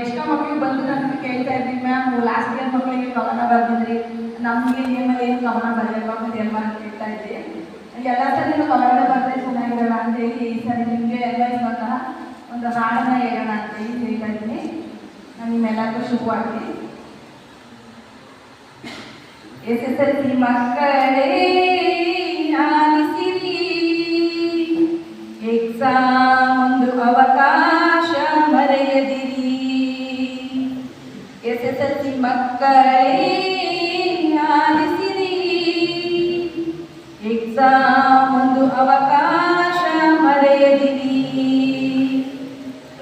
ಎಷ್ಟೋ ಮಕ್ಕಳು ಬಂದು ನನ್ನ ಕೇಳ್ತಾ ಇದ್ದೀನಿ ಮ್ಯಾಮ್ ಲಾಸ್ಟ್ ಇಯರ್ ಮಕ್ಕಳಿಗೆ ಗಮನ ಬರ್ದಿದ್ರಿ. ನಮಗೆ ನಿಮ್ಮಲ್ಲಿ ಏನು ಗಮನ ಬರಲಿಲ್ವಾ ಬರೆಯಲ್ವಾ ಅಂತ ಕೇಳ್ತಾ ಇದ್ದೆ ಎಲ್ಲ ಸರಿ ಗಮನ ಚೆನ್ನಾಗಿರಲ್ಲ ಅಂತ ಹೇಳಿ ಈ ಸರಿ ನಿಮಗೆ ಅನ್ವಯಿಸುವಂತಹ ಒಂದು ಹಾಡನ್ನ ಹೇಳೋಣ ಅಂತ ಹೇಳಿ ಹೇಳ್ತಾ ಇದ್ದೀನಿ. ನಾನು ನಿಮ್ಮೆಲ್ಲರಿಗೂ ಶುಭವಾಗಲಿ ಎಸ್ ಎಸ್ ಎಲ್ ಸಿ ಮಕ್ಕಳೇ ಸಿ ಮಕ್ಕಳೇ ಆಲಿಸಿರಿ ಎಕ್ಸಾಮ್ ಒಂದು ಅವಕಾಶ ಮರೆಯದಿರಿ.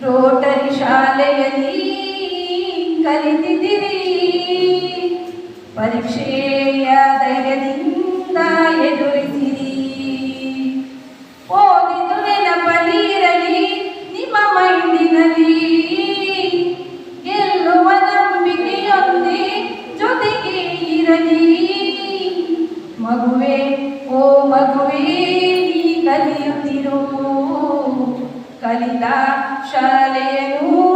ರೋಟರಿ ಶಾಲೆಯಲ್ಲಿ ಕಲಿತಿದ್ದೀರಿ. ಪರೀಕ್ಷೆಯ ಧೈರ್ಯದಿಂದ ಕಲಿಯುತ್ತಿರು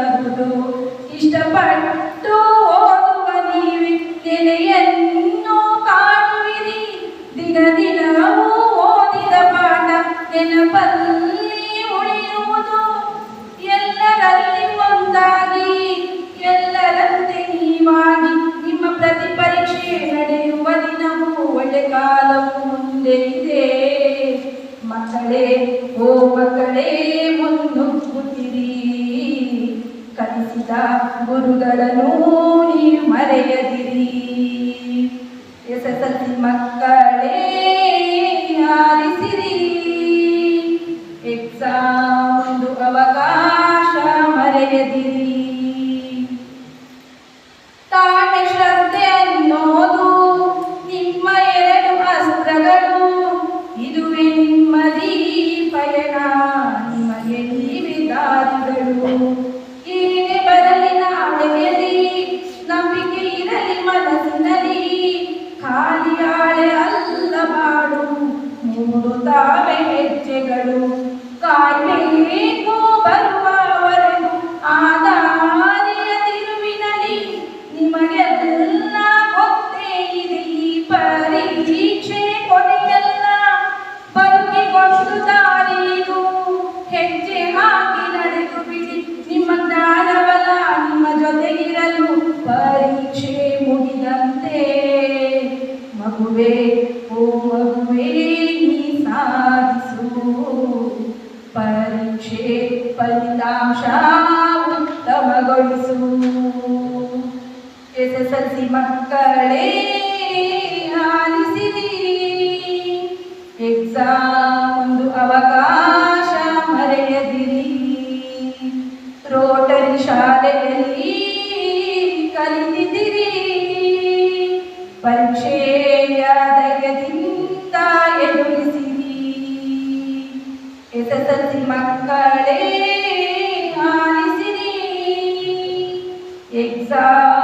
ಗಳಿಸುವಂತಹುದು ಇಷ್ಟಪಟ್ಟು ಓದುವ ನೀವೇ ನೆಲೆಯನ್ನು ಕಾಣುವಿರಿ. ದಿನ ದಿನವೂ ಓದಿದ ಪಾಠ ನೆನಪಲ್ಲಿ ಉಳಿಯುವುದು. ಎಲ್ಲರಲ್ಲಿ ಒಂದಾಗಿ, ಎಲ್ಲರಂತೆ ನೀವಾಗಿ ನಿಮ್ಮ ಪ್ರತಿ ಪರೀಕ್ಷೆ ನಡೆಯುವ ದಿನವೂ ಒಳ್ಳೆ ಕಾಲವು ಮುಂದೆ ಇದೆ. ಮಕ್ಕಳೇ, ಓ ಮಕ್ಕಳೇ ಕಲಿಸಿದ ಗುರುಗಳನ್ನು ನೀವು ಮರೆಯದಿರಿ. ಎಸ್ ಎಸ್ ಎಲ್ ಸಿ ಮಕ್ಕಳೇ ಖಾಲಿಯ ಮಗುವೆ ಓ ಮಗುವೇ ನೀ ಸಾಧಿಸು ಪರೀಕ್ಷೆ ಫಲಿತಾಂಶ ಉತ್ತಮಗೊಳಿಸು ಎಸ್ ಎಸ್ ಎಲ್ ಸಿ ಮಕ್ಕಳೇ ಆಲಿಸಿರಿ ಎಕ್ಸಾಮ್ ಒಂದು ಅವಕಾಶ ಮರೆಯದಿರಿ ರೋಟರಿ ಶಾಲೆಯಲ್ಲಿ ಕಲಿತಿದ್ದೀರಿ ಪರೀಕ್ಷೆಯ ಎಸ್ ಎಸ್ ಎಲ್